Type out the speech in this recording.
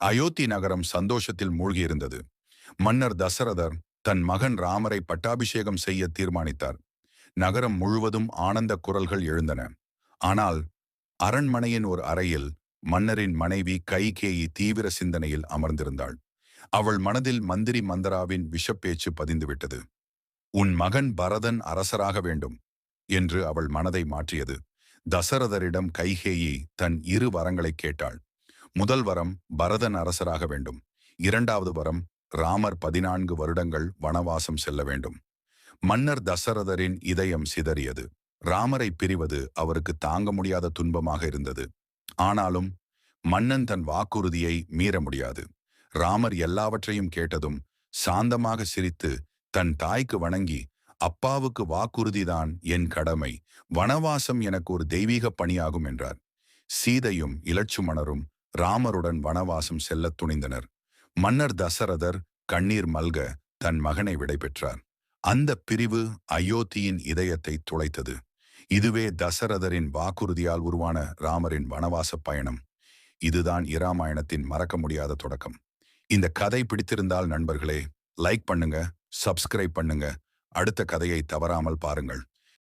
அயோத்தி நகரம் சந்தோஷத்தில் மூழ்கியிருந்தது. மன்னர் தசரதர் தன் மகன் ராமரை பட்டாபிஷேகம் செய்ய தீர்மானித்தார். நகரம் முழுவதும் ஆனந்த குரல்கள் எழுந்தன. ஆனால் அரண்மனையின் ஒரு அறையில் மன்னரின் மனைவி கைகேயி தீவிர சிந்தனையில் அமர்ந்திருந்தாள். அவள் மனதில் மந்திரி மந்தராவின் விஷப்பேச்சு பதிந்துவிட்டது. உன் மகன் பரதன் அரசராக வேண்டும் என்று அவள் மனதை மாற்றியது. தசரதரிடம் கைகேயி தன் இரு வரங்களை கேட்டாள். முதல் வரம் பரதன் அரசராக வேண்டும். இரண்டாவது வரம் ராமர் பதினான்கு வருடங்கள் வனவாசம் செல்ல வேண்டும். மன்னர் தசரதரின் இதயம் சிதறியது. ராமரை பிரிவது அவருக்கு தாங்க முடியாத துன்பமாக இருந்தது. ஆனாலும் மன்னன் தன் வாக்குறுதியை மீற முடியாது. ராமர் எல்லாவற்றையும் கேட்டதும் சாந்தமாக சிரித்து தன் தாய்க்கு வணங்கி அப்பாவுக்கு வாக்குறுதிதான் என் கடமை. வனவாசம் எனக்கு ஒரு தெய்வீக பணியாகும் என்றார். சீதையும் இலட்சுமணரும் ராமருடன் வனவாசம் செல்லத் துணிந்தனர். மன்னர் தசரதர் கண்ணீர் மல்க தன் மகனை விடைபெற்றார் அந்த பிரிவு அயோத்தியின் இதயத்தை துளைத்தது. இதுவே தசரதரின் வாக்குறுதியால் உருவான ராமரின் வனவாச பயணம். இதுதான் இராமாயணத்தின் மறக்க முடியாத தொடக்கம். இந்த கதை பிடித்திருந்தால் நண்பர்களே லைக் பண்ணுங்க சப்ஸ்கிரைப் பண்ணுங்க. அடுத்த கதையை தவறாமல் பாருங்கள்.